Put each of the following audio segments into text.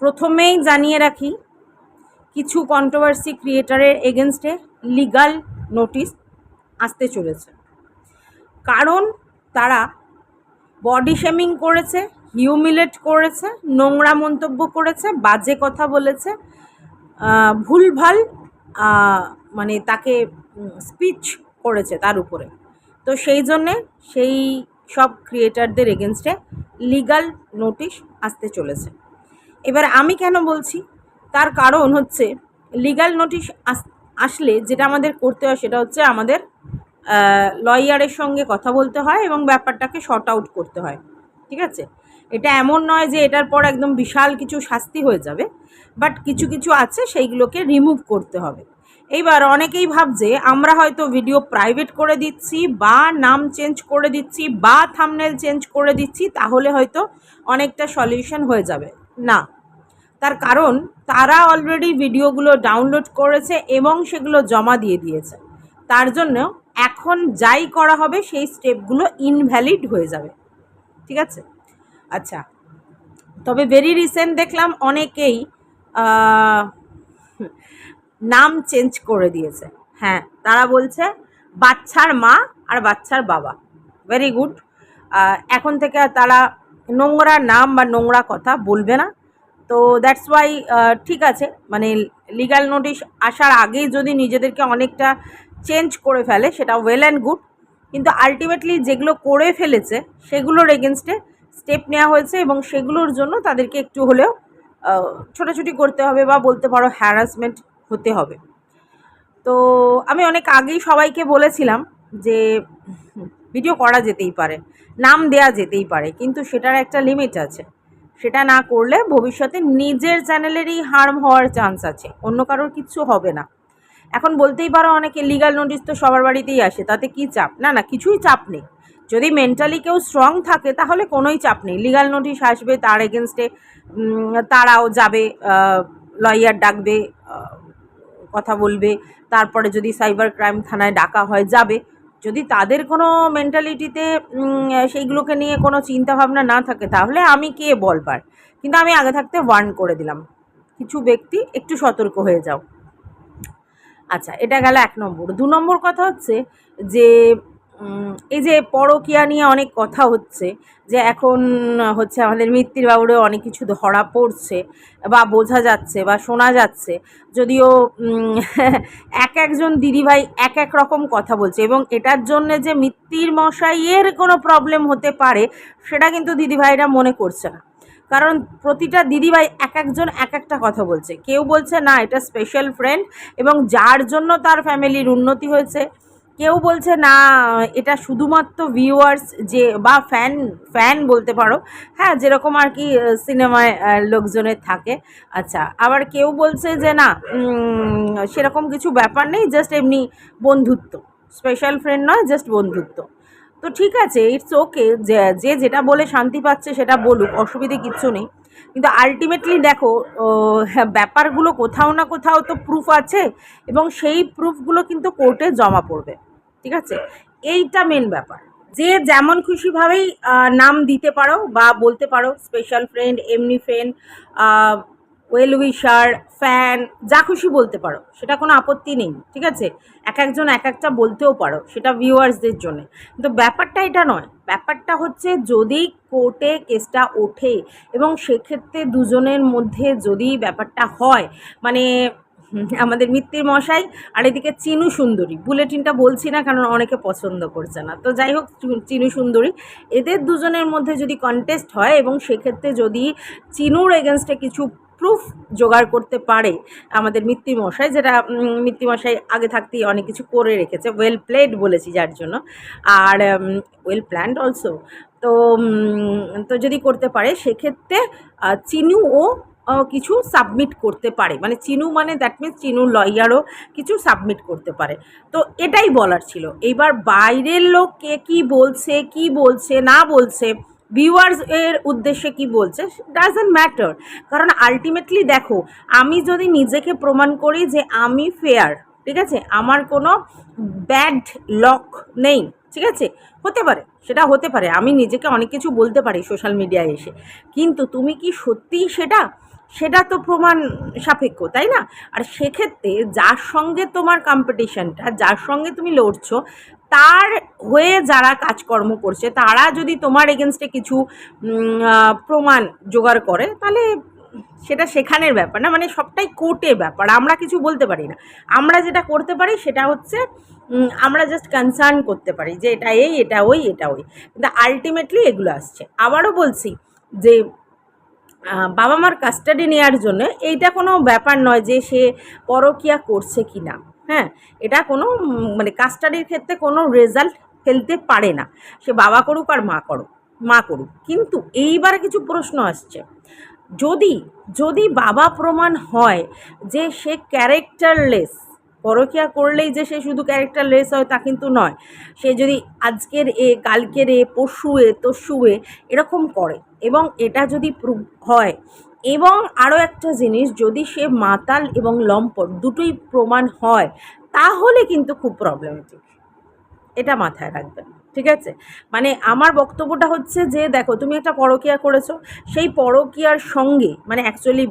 প্রথমেই জানিয়ে রাখি, কিছু কন্ট্রোভার্সি ক্রিয়েটারের এগেনস্টে লিগাল নোটিশ আসতে চলেছে। কারণ তারা বডি শেমিং করেছে হিউমিলেট করেছে, নোংরা মন্তব্য করেছে, বাজে কথা বলেছে ভুলভাল মানে তাকে স্পিচ করেছে তার উপরে। তো সেই জন্যে সেই সব ক্রিয়েটারদের এগেনস্টে লিগাল নোটিশ আসতে চলেছে। এবার আমি কেন বলছি? তার কারণ হচ্ছে লিগাল নোটিশ আসলে যেটা আমাদের করতে হয় সেটা হচ্ছে আমাদের লয়ারের সঙ্গে কথা বলতে হয় এবং ব্যাপারটাকে শর্ট আউট করতে হয়। ঠিক আছে? এটা এমন নয় যে এটার পর একদম বিশাল কিছু শাস্তি হয়ে যাবে বাট কিছু কিছু আছে সেইগুলোকে রিমুভ করতে হবে। এইবার অনেকেই ভাবছে, আমরা হয়তো ভিডিও প্রাইভেট করে দিচ্ছি বা নাম চেঞ্জ করে দিচ্ছি বা থামনেল চেঞ্জ করে দিচ্ছি, তাহলে হয়তো অনেকটা সলিউশন হয়ে যাবে। না। তার কারণ, তারা অলরেডি ভিডিওগুলো ডাউনলোড করেছে এবং সেগুলো জমা দিয়ে দিয়েছে। তার জন্য এখন যাই করা হবে, সেই স্টেপগুলো ইনভ্যালিড হয়ে যাবে। ঠিক আছে? আচ্ছা। তবে ভেরি রিসেন্ট দেখলাম অনেকেই নাম চেঞ্জ করে দিয়েছে। হ্যাঁ তারা বলছে বাচ্চার মা আর বাচ্চার বাবা। ভেরি গুড এখন থেকে তারা নোংরা নাম বা নোংরা কথা বলবে না। তো দ্যাটস ওয়াই ঠিক আছে মানে লিগ্যাল নোটিশ আসার আগেই যদি নিজেদেরকে অনেকটা চেঞ্জ করে ফেলে, সেটা ওয়েল অ্যান্ড গুড কিন্তু আলটিমেটলি যেগুলো করে ফেলেছে, সেগুলোর এগেনস্টে স্টেপ নেওয়া হয়েছে এবং সেগুলোর জন্য তাদেরকে একটু হলেও ছোটাছুটি করতে হবে বা বলতে পারো হ্যারাসমেন্ট হতে হবে। তো আমি অনেক আগেই সবাইকে বলেছিলাম যে ভিডিও করা যেতেই পারে, নাম দেয়া যেতেই পারে, কিন্তু সেটার একটা লিমিট আছে। সেটা না করলে ভবিষ্যতে নিজের চ্যানেলেরই হার্ম হওয়ার চান্স আছে। অন্য কারোর কিচ্ছু হবে না। এখন বলতেই পারো অনেকে লিগাল নোটিশ তো সবার বাড়িতেই আসে, তাতে কি চাপ? না না, কিছুই চাপ নেই। যদি মেন্টালি কেউ স্ট্রং থাকে, তাহলে কোনোই চাপ নেই। লিগাল নোটিশ আসবে, তার এগেনস্টে তারাও যাবে লয়ার ডাকবে কথা বলবে, তারপরে যদি সাইবার ক্রাইম থানায় ডাকা হয়, যাবে। যদি তাদের কোনো মেন্টালিটিতে সেইগুলোকে নিয়ে কোনো চিন্তাভাবনা না থাকে, তাহলে আমি কে বলবার? কিন্তু আমি আগে থাকতে ওয়ার্ন করে দিলাম। কিছু ব্যক্তি একটু সতর্ক হয়ে যাও। আচ্ছা এটা গেল এক নম্বর। দু নম্বর কথা হচ্ছে যে এই যে পরকিয়া নিয়ে অনেক কথা হচ্ছে, যে এখন হচ্ছে আমাদের মিত্তির বাবুরেও অনেক কিছু ধরা পড়ছে বা বোঝা যাচ্ছে বা শোনা যাচ্ছে। যদিও এক একজন দিদিভাই এক এক রকম কথা বলছে এবং এটার জন্য যে মিত্তির মশাইয়ের কোনো প্রবলেম হতে পারে, সেটা কিন্তু দিদিভাইরা মনে করছে না। কারণ প্রতিটা দিদিভাই এক একজন এক একটা কথা বলছে। কেউ বলছে, না, এটা স্পেশাল ফ্রেন্ড এবং যার জন্য তার ফ্যামিলির উন্নতি হয়েছে। কেউ বলছে না এটা শুধুমাত্র ভিউয়ার্স যে বা ফ্যান ফ্যান বলতে পারো। হ্যাঁ যেরকম আর কি সিনেমায় লোকজনের থাকে। আচ্ছা আবার কেউ বলছে যে না সেরকম কিছু ব্যাপার নেই জাস্ট এমনি বন্ধুত্ব। স্পেশাল ফ্রেন্ড নয় জাস্ট বন্ধুত্ব। তো ঠিক আছে ইটস ওকে যে যেটা বলে শান্তি পাচ্ছে সেটা বলুক অসুবিধে কিচ্ছু নেই। কিন্তু আলটিমেটলি দেখো হ্যাঁ, ব্যাপারগুলো কোথাও না কোথাও তো প্রুফ আছে এবং সেই প্রুফগুলো কিন্তু কোর্টে জমা পড়বে। ঠিক আছে? এইটা মেন ব্যাপার। যে যেমন খুশিভাবেই নাম দিতে পারো বা বলতে পারো স্পেশাল ফ্রেন্ড এমনি ফ্রেন্ড ওয়েল উইশার ফ্যান যা খুশি বলতে পারো, সেটা কোনো আপত্তি নেই, ঠিক আছে? এক একজন এক একটা বলতেও পারো, সেটা ভিউয়ার্সদের জন্য। কিন্তু ব্যাপারটা এটা নয়, ব্যাপারটা হচ্ছে যদি কোর্টে কেসটা ওঠে এবং সেক্ষেত্রে দুজনের মধ্যে যদি ব্যাপারটা হয় মানে আমাদের মিত্তির মশাই আর এদিকে চিনু সুন্দরী। বুলেটিনটা বলছি না কারণ অনেকে পছন্দ করছে না। তো যাই হোক চিনু সুন্দরী। এদের দুজনের মধ্যে যদি কন্টেস্ট হয় এবং সেক্ষেত্রে যদি চিনুর এগেনস্টে কিছু প্রুফ জোগাড় করতে পারে আমাদের মশাই যেটা মশাই আগে থাকতেই অনেক কিছু করে রেখেছে ওয়েল প্লেড বলেছি যার জন্য। আর ওয়েল প্ল্যান্ড অলসো তো তো যদি করতে পারে সেক্ষেত্রে চিনুও আহ, কিছু সাবমিট করতে পারে। মানে চিনু মানে দ্যাট মিনস চিনু লয়ারও কিছু সাবমিট করতে পারে। তো এটাই বলার ছিল। এইবার বাইরের লোক কে কী বলছে, কি বলছে, না বলছে ভিউয়ার্স এর উদ্দেশ্যে কি বলছে ডাজন্ট ম্যাটার কারণ আলটিমেটলি দেখো, আমি যদি নিজেকে প্রমাণ করি যে আমি ফেয়ার ঠিক আছে? আমার কোনো ব্যাড লক নেই, ঠিক আছে? হতে পারে, সেটা হতে পারে। আমি নিজেকে অনেক কিছু বলতে পারি সোশ্যাল মিডিয়ায় এসে। কিন্তু তুমি কি সত্যিই সেটা সেটা তো প্রমাণ সাপেক্ষ, তাই না? আর সেক্ষেত্রে যার সঙ্গে তোমার কম্পিটিশনটা যার সঙ্গে তুমি লড়ছো, তার হয়ে যারা কাজকর্ম করছে, তারা যদি তোমার এগেনস্টে কিছু প্রমাণ জোগাড় করে, তাহলে সেটা সেখানের ব্যাপার না মানে সবটাই কোর্টের ব্যাপার, আমরা কিছু বলতে পারি না। আমরা যেটা করতে পারি সেটা হচ্ছে আমরা জাস্ট কনসার্ন করতে পারি যে এটা এই, এটা ওই এটা ওই। কিন্তু আলটিমেটলি এগুলো আসছে। আবারও বলছি যে বাবা মার কাস্টাডি নেওয়ার জন্য এইটা কোনো ব্যাপার নয় যে সে পরকিয়া করছে কি না হ্যাঁ এটা কোনো মানে কাস্টাডির ক্ষেত্রে কোনো রেজাল্ট ফেলতে পারে না। সে বাবা করুক আর মা করুক মা করুক। কিন্তু এইবারে কিছু প্রশ্ন আসছে। যদি যদি বাবা প্রমাণ হয় যে সে ক্যারেক্টারলেস পরকিয়া করলেই যে সে শুধু ক্যারেক্টারলেস হয় তা কিন্তু নয়। সে যদি আজকের এ, কালকের এ পরশু এ তরশু এ এরকম করে এবং এটা যদি প্রুভ হয়। এবং আরও একটা জিনিস, যদি সে মাতাল এবং লম্পট দুটোই প্রমাণ হয়, তাহলে কিন্তু খুব প্রবলেমেটিক এটা মাথায় রাখবেন, ঠিক আছে? মানে আমার বক্তব্যটা হচ্ছে যে, দেখো, তুমি একটা পরকিয়া করেছ, সেই পরকিয়ার সঙ্গে মানে অ্যাকচুয়ালি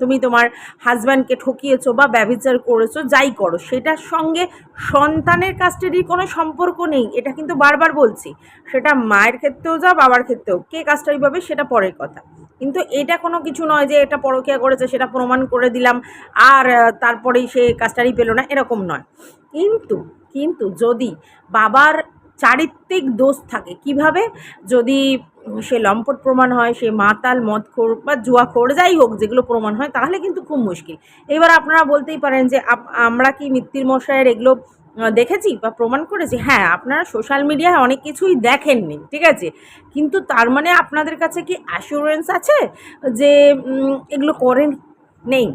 তুমি তোমার হাজব্যান্ডকে ঠকিয়েছো বা ব্যভিচার করেছ, যাই করো, সেটার সঙ্গে সন্তানের কাস্টাডির কোনো সম্পর্ক নেই, এটা কিন্তু বারবার বলছি। সেটা মায়ের ক্ষেত্রেও যা, বাবার ক্ষেত্রেও, কে কাস্টাডি পাবে সেটা পরের কথা। কিন্তু এটা কোনো কিছু নয় যে, এটা পরকিয়া করেছে, সেটা প্রমাণ করে দিলাম, আর তারপরেই সে কাস্টাডি পেল না, এরকম নয়। কিন্তু কিন্তু যদি বাবার চারিত্রিক দোষ থাকে, কীভাবে? যদি সে লম্পট প্রমাণ হয়, সে মাতাল, মদখোর বা জুয়াখোর, যাই হোক, যেগুলো প্রমাণ হয়, তাহলে কিন্তু খুব মুশকিল। এবার আপনারা বলতেই পারেন যে আমরা কি মৃত্যুর মশাইয়ের এগুলো দেখেছি বা প্রমাণ করেছি? হ্যাঁ আপনারা সোশ্যাল মিডিয়ায় অনেক কিছুই দেখেননি, ঠিক আছে? কিন্তু তার মানে আপনাদের কাছে কি অ্যাসুরেন্স আছে যে এগুলো করেন নেই।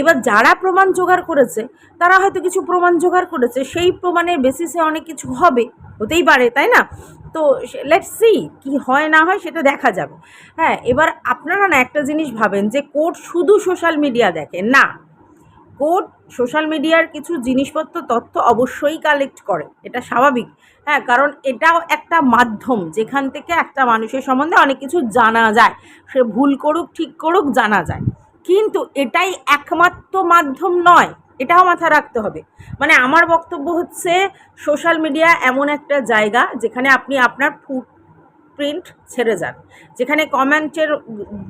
এবার যারা প্রমাণ জোগাড় করেছে, তারা হয়তো কিছু প্রমাণ জোগাড় করেছে, সেই প্রমাণের বেসিসে অনেক কিছু হবে, হতেই পারে, তাই না? তো লেটস সি কি হয়, না হয় সেটা দেখা যাবে। হ্যাঁ এবার আপনারা না একটা জিনিস ভাবেন যে কোর্ট শুধু সোশ্যাল মিডিয়া দেখে। না, কোর্ট সোশ্যাল মিডিয়ার কিছু জিনিসপত্র, তথ্য অবশ্যই কালেক্ট করে। এটা স্বাভাবিক। হ্যাঁ কারণ এটাও একটা মাধ্যম যেখান থেকে একটা মানুষের সম্বন্ধে অনেক কিছু জানা যায়। সে ভুল করুক, ঠিক করুক, জানা যায়। কিন্তু এটাই একমাত্র মাধ্যম নয়, এটাও মাথা রাখতে হবে। মানে আমার বক্তব্য হচ্ছে সোশ্যাল মিডিয়া এমন একটা জায়গা যেখানে আপনি আপনার ফুট প্রিন্ট ছেড়ে যান। যেখানে কমেন্টের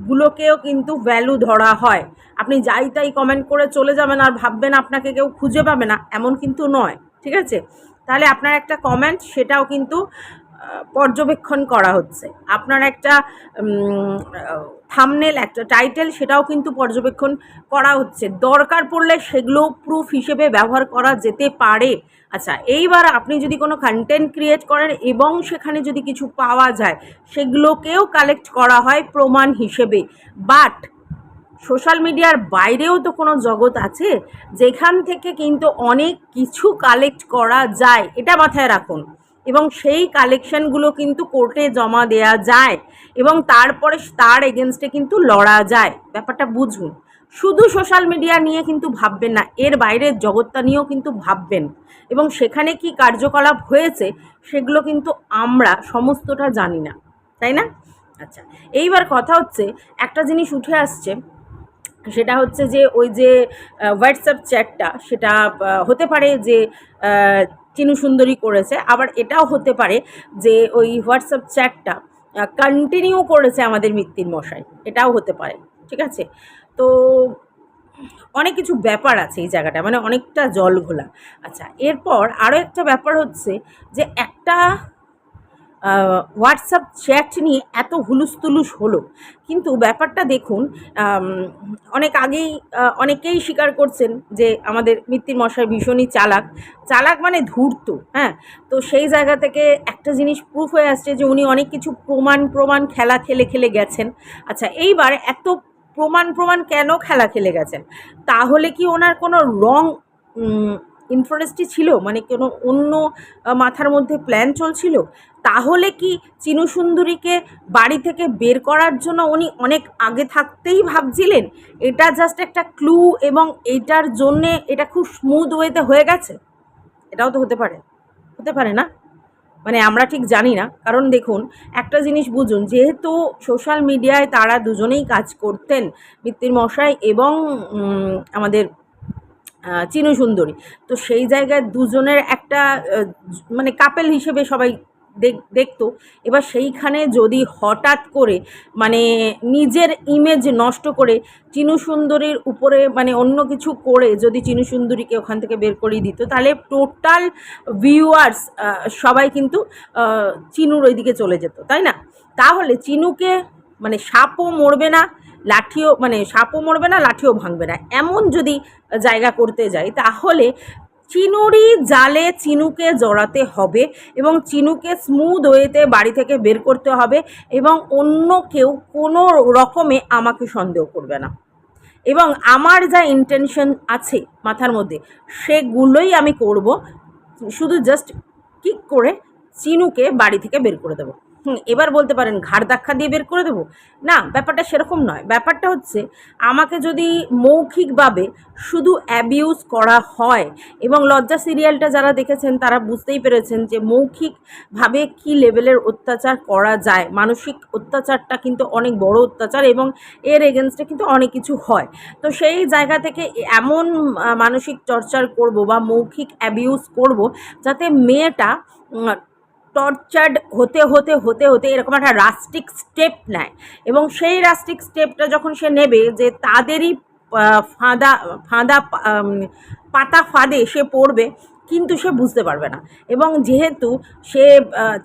গুলোকেও কিন্তু ভ্যালু ধরা হয়। আপনি যাই তাই কমেন্ট করে চলে যাবেন আর ভাববেন আপনাকে কেউ খুঁজে পাবে না, এমন কিন্তু নয়, ঠিক আছে? তাহলে আপনার একটা কমেন্ট সেটাও কিন্তু পর্যবেক্ষণ করা হচ্ছে। আপনার একটা থামনেল একটা টাইটেল সেটাও কিন্তু পর্যবেক্ষণ করা হচ্ছে। দরকার পড়লে সেগুলো প্রুফ হিসেবে ব্যবহার করা যেতে পারে। আচ্ছা এইবার আপনি যদি কোনো কন্টেন্ট ক্রিয়েট করেন এবং সেখানে যদি কিছু পাওয়া যায়, সেগুলোকেও কালেক্ট করা হয় প্রমাণ হিসেবে। বাট সোশ্যাল মিডিয়ার বাইরেও তো কোনো জগৎ আছে, যেখান থেকে কিন্তু অনেক কিছু কালেক্ট করা যায়। এটা মাথায় রাখুন। এবং সেই কালেকশানগুলো কিন্তু কোর্টে জমা দেয়া যায় এবং তারপরে তার এগেনস্টে কিন্তু লড়া যায়। ব্যাপারটা বুঝুন। শুধু সোশ্যাল মিডিয়া নিয়ে কিন্তু ভাববেন না, এর বাইরের জগৎটা নিয়েও কিন্তু ভাববেন। এবং সেখানে কি কার্যকলাপ হয়েছে, সেগুলো কিন্তু আমরা সমস্তটা জানি না। তাই না? আচ্ছা এইবার কথা হচ্ছে, একটা জিনিস উঠে আসছে, সেটা হচ্ছে যে ওই যে হোয়াটসঅ্যাপ চ্যাটটা সেটা হতে পারে যে চিনু সুন্দরী করেছে। আবার এটাও হতে পারে যে ওই হোয়াটসঅ্যাপ চ্যাটটা কন্টিনিউ করেছে আমাদের মৃত্যুর মশাই। এটাও হতে পারে, ঠিক আছে? তো অনেক কিছু ব্যাপার আছে এই জায়গাটা মানে অনেকটা জল ঘোলা আচ্ছা এরপর আরও একটা ব্যাপার হচ্ছে যে একটা হোয়াটসঅ্যাপ চ্যাট নিয়ে এত হুলুস হলো। কিন্তু ব্যাপারটা দেখুন অনেক আগেই অনেকেই স্বীকার করছেন যে আমাদের মৃত্যুর মশাই ভীষণই চালাক। চালাক মানে ধূর্ত হ্যাঁ? তো সেই জায়গা থেকে একটা জিনিস প্রুফ হয়ে আসছে যে উনি অনেক কিছু প্রমাণ প্রমাণ খেলা খেলে খেলে গেছেন। আচ্ছা এইবার এত প্রমাণ প্রমাণ কেন খেলা খেলে গেছেন? তাহলে কি ওনার কোনো রং ইনফারেস্টই ছিল? মানে কোনো অন্য মাথার মধ্যে প্ল্যান চলছিল? তাহলে কি চিনু সুন্দরীকে বাড়ি থেকে বের করার জন্য উনি অনেক আগে থাকতেই ভাবছিলেন? এটা জাস্ট একটা ক্লু এবং এটার জন্যে এটা খুব স্মুথ ওয়েতে হয়ে গেছে? এটাও তো হতে পারে। হতে পারে না? মানে আমরা ঠিক জানি না। কারণ দেখুন, একটা জিনিস বুঝুন, যেহেতু সোশ্যাল মিডিয়ায় তারা দুজনেই কাজ করতেন, মিত্তির মশাই এবং আমাদের চিনু সুন্দরী তো সেই জায়গায় দুজনের একটা মানে কাপেল হিসেবে সবাই দেখতো। এবার সেইখানে যদি হঠাৎ করে মানে নিজের ইমেজ নষ্ট করে চিনু সুন্দরীর উপরে মানে অন্য কিছু করে যদি চিনু সুন্দরীকে ওখান থেকে বের করিয়ে দিত, তাহলে টোটাল ভিউয়ার্স সবাই কিন্তু চিনুর ওইদিকে চলে যেত, তাই না? তাহলে চিনুকে মানে সাপও মরবে না, লাঠিও মানে সাপও মরবে না, লাঠিও ভাঙবে না। এমন যদি জায়গা করতে যাই, তাহলে চিনুরই জালে চিনুকে জড়াতে হবে এবং চিনুকে স্মুথ ওয়েতে বাড়ি থেকে বের করতে হবে এবং অন্য কেউ কোনো রকমে আমাকে সন্দেহ করবে না। এবং আমার যা ইন্টেনশন আছে মাথার মধ্যে, সেগুলোই আমি করব। শুধু জাস্ট কিক করে চিনুকে বাড়ি থেকে বের করে দেবো। এবার বলতে পারেন ঘাড় ধাক্কা দিয়ে বের করে দেবো? না, ব্যাপারটা সেরকম নয়। ব্যাপারটা হচ্ছে, আমাকে যদি মৌখিকভাবে শুধু অ্যাবিউজ করা হয়, এবং লজ্জা সিরিয়ালটা যারা দেখেছেন, তারা বুঝতেই পেরেছেন যে মৌখিকভাবে কি লেভেলের অত্যাচার করা যায়। মানসিক অত্যাচারটা কিন্তু অনেক বড় অত্যাচার, এবং এর এগেনস্টে কিন্তু অনেক কিছু হয়। তো সেই জায়গা থেকে এমন মানসিক টর্চার করব বা মৌখিক অ্যাবিউজ করব, যাতে মেয়েটা টর্চার্ড হতে হতে হতে হতে এরকম একটা রাস্টিক স্টেপ নেয়। এবং সেই রাস্টিক স্টেপটা যখন সে নেবে যে তাদেরই ফাঁদা ফাঁদা পাতা ফাঁদে সে পড়বে কিন্তু সে বুঝতে পারবে না। এবং যেহেতু সে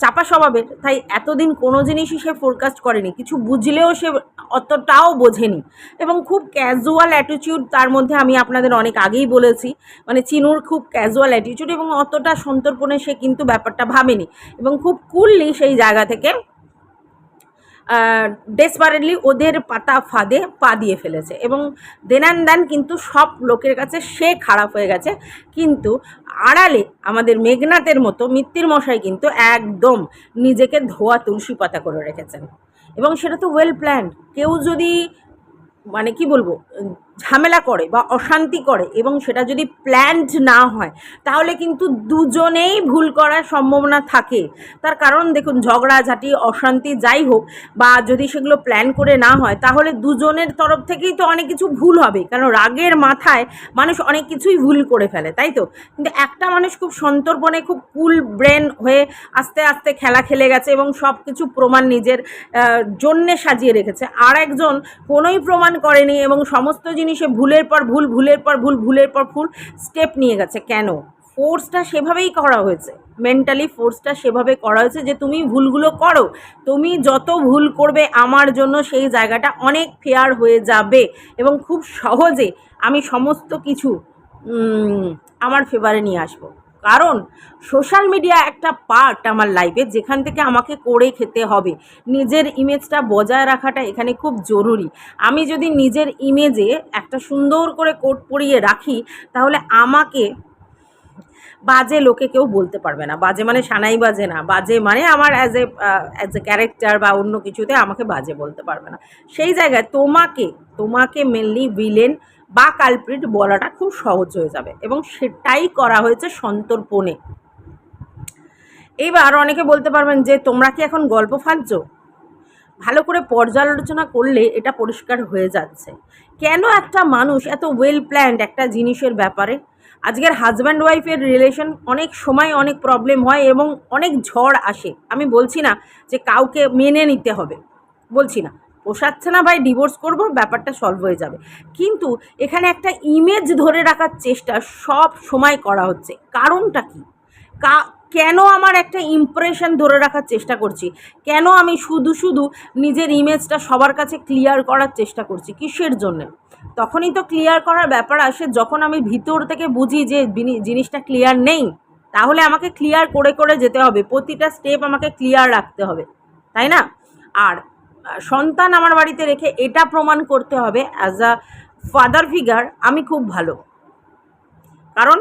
চাপা স্বভাবের, তাই এতদিন কোনো জিনিসই সে ফোরকাস্ট করেনি। কিছু বুঝলেও সে অতটাও বোঝেনি। এবং খুব ক্যাজুয়াল অ্যাটিটিউড তার মধ্যে আমি আপনাদের অনেক আগেই বলেছি। মানে চিনুর খুব ক্যাজুয়াল অ্যাটিটিউড এবং অতটা সন্তর্পণে সে কিন্তু ব্যাপারটা ভাবেনি। এবং খুব কুললি সেই জায়গা থেকে ডেসপারেটলি ওদের পাতা ফাঁদে পা দিয়ে ফেলেছে এবং দেন অ্যান্ড দেন কিন্তু সব লোকের কাছে সে খারাপ হয়ে গেছে। কিন্তু আড়ালে আমাদের মেঘনাথের মতো মৃত্যুর মশাই কিন্তু একদম নিজেকে ধোয়া তুলসী পাতা করে রেখেছেন। এবং সেটা তো ওয়েল প্ল্যান্ড কেউ যদি মানে কি বলব ঝামেলা করে বা অশান্তি করে এবং সেটা যদি প্ল্যান্ড না হয়, তাহলে কিন্তু দুজনেই ভুল করার সম্ভাবনা থাকে। তার কারণ দেখুন, ঝগড়াঝাটি, অশান্তি যাই হোক বা যদি সেগুলো প্ল্যান করে না হয়, তাহলে দুজনের তরফ থেকেই তো অনেক কিছু ভুল হবে। কারণ রাগের মাথায় মানুষ অনেক কিছুই ভুল করে ফেলে, তাই তো? কিন্তু একটা মানুষ খুব সন্তর্পণে, খুব কুল ব্রেন হয়ে আস্তে আস্তে খেলা খেলে গেছে এবং সব কিছু প্রমাণ নিজের জন্যে সাজিয়ে রেখেছে। আর একজন কোনোই প্রমাণ করেনি এবং সমস্ত জিনিসে ভুলের পর ভুল, ভুলের পর ভুল, ভুলের পর ভুল স্টেপ নিয়ে গেছে। কেন? ফোর্সটা সেভাবেই করা হয়েছে। মেন্টালি ফোর্সটা সেভাবে করা হয়েছে যে, তুমি ভুলগুলো করো। তুমি যত ভুল করবে আমার জন্য, সেই জায়গাটা অনেক ফেয়ার হয়ে যাবে এবং খুব সহজে আমি সমস্ত কিছু আমার ফেভারে নিয়ে আসব। কারণ সোশ্যাল মিডিয়া একটা পার্ট আমার লাইফে যেখান থেকে আমাকে করে খেতে হবে। নিজের ইমেজটা বজায় রাখাটা এখানে খুব জরুরি। আমি যদি নিজের ইমেজে একটা সুন্দর করে কোট পরিয়ে রাখি, তাহলে আমাকে বাজে লোকে কেউ বলতে পারবে না। বাজে মানে সানাই বাজে না। বাজে মানে আমার as a as a character বা অন্য কিছুতে আমাকে বাজে বলতে পারবে না। সেই জায়গায় তোমাকে তোমাকে মেনলি ভিলেন বা কালপ্রিট বলাটা খুব সহজ হয়ে যাবে এবং সেটাই করা হয়েছে সন্তর্পণে। এইবার অনেকে বলতে পারবেন যে, তোমরা কি এখন গল্প ফাঁদছ? ভালো করে পর্যালোচনা করলে এটা পরিষ্কার হয়ে যাচ্ছে। কেন একটা মানুষ এত ওয়েল প্ল্যান্ড একটা জিনিসের ব্যাপারে? আজকের হাজব্যান্ড ওয়াইফের রিলেশন অনেক সময় অনেক প্রবলেম হয় এবং অনেক ঝড় আসে। আমি বলছি না যে কাউকে মেনে নিতে হবে। বলছি না। পোষাচ্ছে না ভাই ডিভোর্স করব, ব্যাপারটা সলভ হয়ে যাবে। কিন্তু এখানে একটা ইমেজ ধরে রাখার চেষ্টা সব সময় করা হচ্ছে। কারণটা কি? কা, কেন আমার একটা ইমপ্রেশন ধরে রাখার চেষ্টা করছি? কেন আমি শুধু শুধু নিজের ইমেজটা সবার কাছে ক্লিয়ার করার চেষ্টা করছি কিসের জন্যে? তখনই তো ক্লিয়ার করার ব্যাপার আসে, যখন আমি ভিতর থেকে বুঝি যে জিনিসটা ক্লিয়ার নেই, তাহলে আমাকে ক্লিয়ার করে করে যেতে হবে। প্রতিটা স্টেপ আমাকে ক্লিয়ার রাখতে হবে, তাই না? আর সন্তান আমার বাড়িতে রেখে এটা প্রমাণ করতে হবে অ্যাজ আ ফাদার ফিগার আমি খুব ভালো। কারণ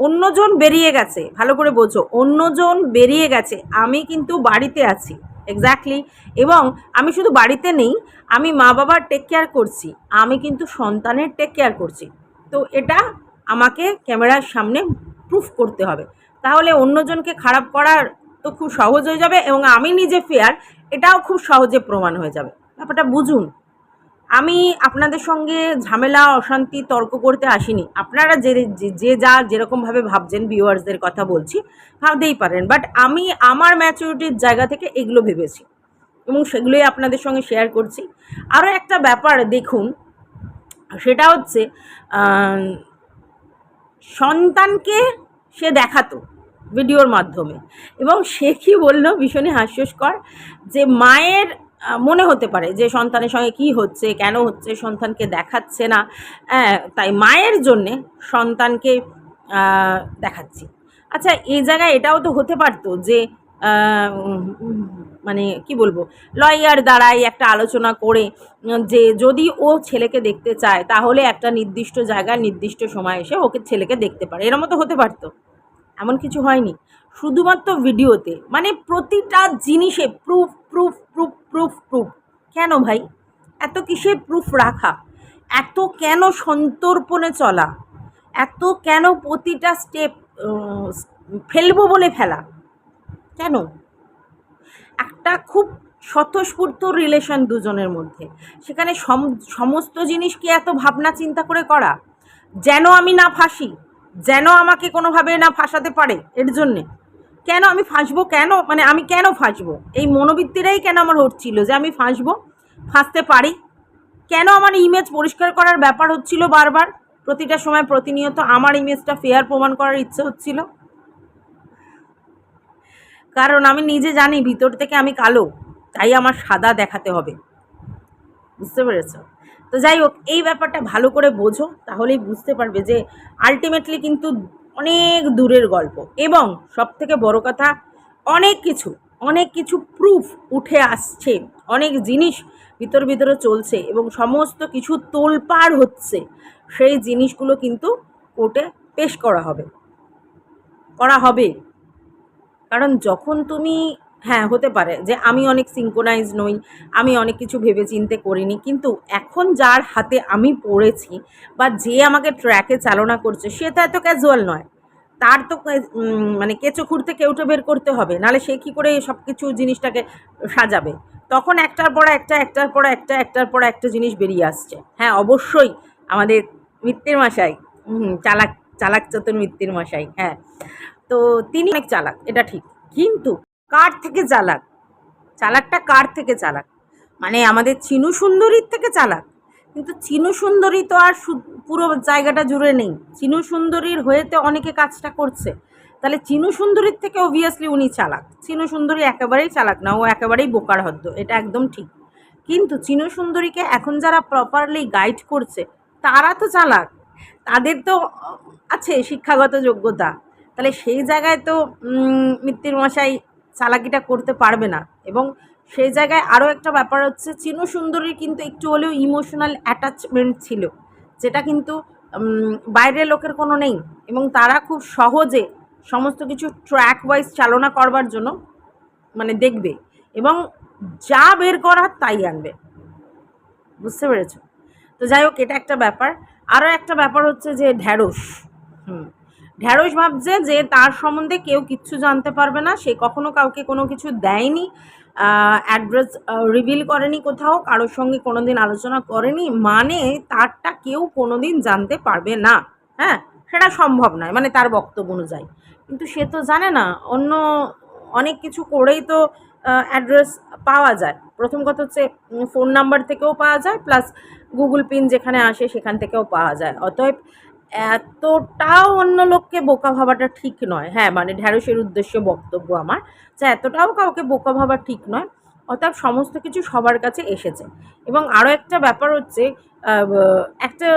অন্যজন বেরিয়ে গেছে, ভালো করে বোঝো, অন্যজন বেরিয়ে গেছে, আমি কিন্তু বাড়িতে আছি এক্স্যাক্টলি এবং আমি শুধু বাড়িতে নেই, আমি মা বাবার টেক কেয়ার করছি, আমি কিন্তু সন্তানের টেক কেয়ার করছি। তো এটা আমাকে ক্যামেরার সামনে প্রুফ করতে হবে। তাহলে অন্যজনকে খারাপ করার তো খুব সহজ হয়ে যাবে এবং আমি নিজে ফেয়ার এটাও খুব সহজে প্রমাণ হয়ে যাবে। ব্যাপারটা বুঝুন। আমি আপনাদের সঙ্গে ঝামেলা, অশান্তি, তর্ক করতে আসিনি। আপনারা যে, যে- যে যেরকমভাবে ভাবছেন ভিউয়ার্সদের কথা বলছি, ভাবতেই পারেন। বাট আমি আমার ম্যাচুরিটির জায়গা থেকে এগুলো ভেবেছি এবং সেগুলোই আপনাদের সঙ্গে শেয়ার করছি। আরও একটা ব্যাপার দেখুন, সেটা হচ্ছে সন্তানকে সে দেখাতো। ভিডিওর মাধ্যমে। এবং সে কি বলল ভীষণই হাস্যস্কর যে মায়ের মনে হতে পারে যে সন্তানের সঙ্গে কি হচ্ছে কেন হচ্ছে সন্তানকে দেখাচ্ছে না। হ্যাঁ, তাই মায়ের জন্যে সন্তানকে দেখাচ্ছি। আচ্ছা এই জায়গায় এটাও তো হতে পারতো যে মানে কি বলব লয়ার দ্বারাই একটা আলোচনা করে যে যদি ও ছেলেকে দেখতে চায় তাহলে একটা নির্দিষ্ট জায়গায় নির্দিষ্ট সময় এসে ওকে ছেলেকে দেখতে পারে। এরমতো হতে পারতো। এমন কিছু হয়নি। শুধুমাত্র ভিডিওতে মানে প্রতিটা জিনিসে proof proof proof proof proof কেন ভাই? এত কিসের প্রুফ রাখা? এত কেন সন্তর্পণে চলা? এত কেন প্রতিটা স্টেপ ফেলব বলে ফেলা? কেন? একটা খুব স্বতঃস্ফূর্ত রিলেশন দুজনের মধ্যে। সেখানে সম- সমস্ত জিনিস কি এত ভাবনা চিন্তা করে করা? যেন আমি না ফাঁসি? যেন আমাকে কোনোভাবে না ফাঁসাতে পারে এর জন্যে। কেন আমি ফাঁসবো? কেন? মানে আমি কেন ফাঁসবো? এই মনোবৃত্তিটাই কেন আমার হচ্ছিল যে আমি ফাঁসবো? ফাঁসতে পারি? কেন আমার ইমেজ পরিষ্কার করার ব্যাপার হচ্ছিল বারবার? প্রতিটা সময় প্রতিনিয়ত আমার ইমেজটা ফেয়ার প্রমাণ করার ইচ্ছে হচ্ছিল। কারণ আমি নিজে জানি ভিতর থেকে আমি কালো, তাই আমার সাদা দেখাতে হবে। বুঝতে পেরেছ? তো যাই হোক, এই ব্যাপারটা ভালো করে বোঝো, তাহলেই বুঝতে পারবে যে আলটিমেটলি কিন্তু অনেক দূরের গল্প এবং সব থেকে বড় কথা, অনেক কিছু অনেক কিছু প্রুফ উঠে আসছে, অনেক জিনিস ভিতর ভিতরে চলছে এবং সমস্ত কিছু তোলপাড় হচ্ছে, সেই জিনিসগুলো কিন্তু কোর্টে পেশ করা হবে। করা হবে। কারণ যখন তুমি হ্যাঁ হতে পারে যে আমি অনেক সিঙ্কোনাইজ নই, আমি অনেক কিছু ভেবে চিন্তে করিনি। কিন্তু এখন যার হাতে আমি পড়েছি বা যে আমাকে ট্র্যাকে চালনা করছে, সে তো এত ক্যাজুয়াল নয়। তার তো মানে কেঁচো খুঁড়তে কেউটো বের করতে হবে, নাহলে সে কী করে সব কিছু জিনিসটাকে সাজাবে? তখন একটার পর একটা, একটার পর একটা, একটার পর একটা জিনিস বেরিয়ে আসছে। হ্যাঁ অবশ্যই আমাদের মিত্তির মশাই হুম চালাক চালাক চতুর মিত্তির মশাই হ্যাঁ। তো তিনি অনেক চালাক, এটা ঠিক। কিন্তু কার থেকে চালাক? চালাকটা কার থেকে চালাক? মানে আমাদের চিনু সুন্দরীর থেকে চালাক। কিন্তু চিনু সুন্দরী তো আর পুরো জায়গাটা জুড়ে নেই। চিনু সুন্দরীর হয়েতে অনেকে কাজটা করছে। তাহলে চিনু সুন্দরীর থেকে অবভিয়াসলি উনি চালাক। চিনু সুন্দরী একেবারেই চালাক না, ও একেবারেই বোকার হদ্দ, এটা একদম ঠিক। কিন্তু চিনু সুন্দরীকে এখন যারা প্রপারলি গাইড করছে, তারা তো চালাক। তাদের তো আছে শিক্ষাগত যোগ্যতা। তাহলে সেই জায়গায় তো মিত্তির মশাই চালাকিটা করতে পারবে না। এবং সেই জায়গায় আরও একটা ব্যাপার হচ্ছে, চিনু সুন্দরীর কিন্তু একটু হলেও ইমোশনাল অ্যাটাচমেন্ট ছিল, যেটা কিন্তু বাইরের লোকের কোনো নেই। এবং তারা খুব সহজে সমস্ত কিছু ট্র্যাক ওয়াইজ চালনা করবার জন্য মানে দেখবে। এবং যা বের করার তাই আনবে। বুঝতে পেরেছ? তো যাই হোক, এটা একটা ব্যাপার। আরও একটা ব্যাপার হচ্ছে যে ঢ্যাঁড়স, হুম। ঢ্যাঁড়স ভাবছে যে তার সম্বন্ধে কেউ কিচ্ছু জানতে পারবে না। সে কখনো কাউকে কোনো কিছু দেয়নি অ্যাড্রেস রিভিল করেনি কোথাও, কারোর সঙ্গে কোনো দিন আলোচনা করেনি মানে তারটা কেউ কোনো দিন জানতে পারবে না। হ্যাঁ সেটা সম্ভব নয় মানে তার বক্তব্য অনুযায়ী। কিন্তু সে তো জানে না, অন্য অনেক কিছু করেই তো অ্যাড্রেস পাওয়া যায়। প্রথম কথা হচ্ছে ফোন নাম্বার থেকেও পাওয়া যায় প্লাস গুগল পিন যেখানে আসে সেখান থেকেও পাওয়া যায়। অতএব এতটাও অন্য লোককে বোকা ভাবাটা ঠিক নয়। হ্যাঁ মানে ঢ্যাঁড়সের উদ্দেশ্যে বক্তব্য আমার যে এতটাও কাউকে বোকা ভাবা ঠিক নয়, অর্থাৎ সমস্ত কিছু সবার কাছে এসেছে। এবং আরও একটা ব্যাপার হচ্ছে একটা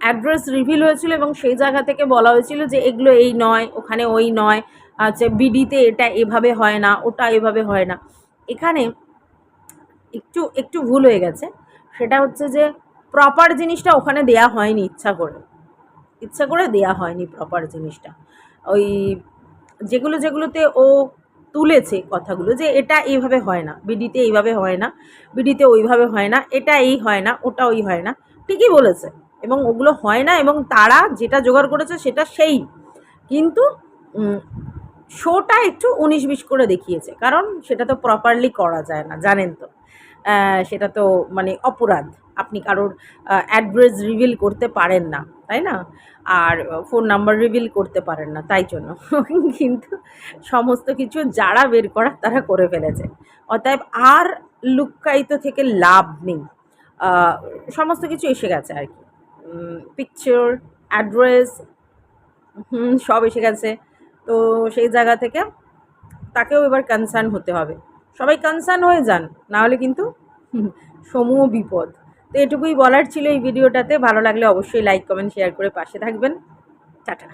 অ্যাড্রেস রিভিল হয়েছিল এবং সেই জায়গা থেকে বলা হয়েছিল যে এগুলো এই নয়, ওখানে ওই নয় আচ্ছা বিডিতে এটা এভাবে হয় না, ওটা এভাবে হয় না। এখানে একটু একটু ভুল হয়ে গেছে। সেটা হচ্ছে যে প্রপার জিনিসটা ওখানে দেয়া হয়নি ইচ্ছা করে। ইচ্ছা করে দেয়া হয়নি প্রপার জিনিসটা। ওই যেগুলো, যেগুলোতে ও তুলেছে কথাগুলো যে এটা এইভাবে হয় না, বিডিতে এইভাবে হয় না, বিডিতে ওইভাবে হয় না, এটা এই হয় না, ওটা ওই হয় না, ঠিকই বলেছে। এবং ওগুলো হয় না এবং তারা যেটা জোগাড় করেছে সেটা সেই। কিন্তু শোটা একটু উনিশ বিশ করে দেখিয়েছে, কারণ সেটা তো প্রপারলি করা যায় না, জানেন তো। সেটা তো মানে অপরাধ। আপনি কারোর অ্যাড্রেস রিভিল করতে পারেন না, তাই না? আর ফোন নাম্বার রিভিল করতে পারেন না, তাই জন্য। কিন্তু সমস্ত কিছু যারা বের করার তারা করে ফেলেছে। অতএব আর লুক্কায়িত থেকে লাভ নেই। সমস্ত কিছু এসে গেছে আর কি। পিকচার অ্যাড্রেস সব এসে গেছে। তো সেই জায়গা থেকে তাকেও এবার কনসার্ন হতে হবে। সবাই কনসার্ন হয়ে যান, নাহলে কিন্তু সমূহ বিপদ। তো এটুকুই বলার ছিল এই ভিডিওটাতে, ভালো লাগলে অবশ্যই লাইক কমেন্ট শেয়ার করে পাশে থাকবেন। টাটা।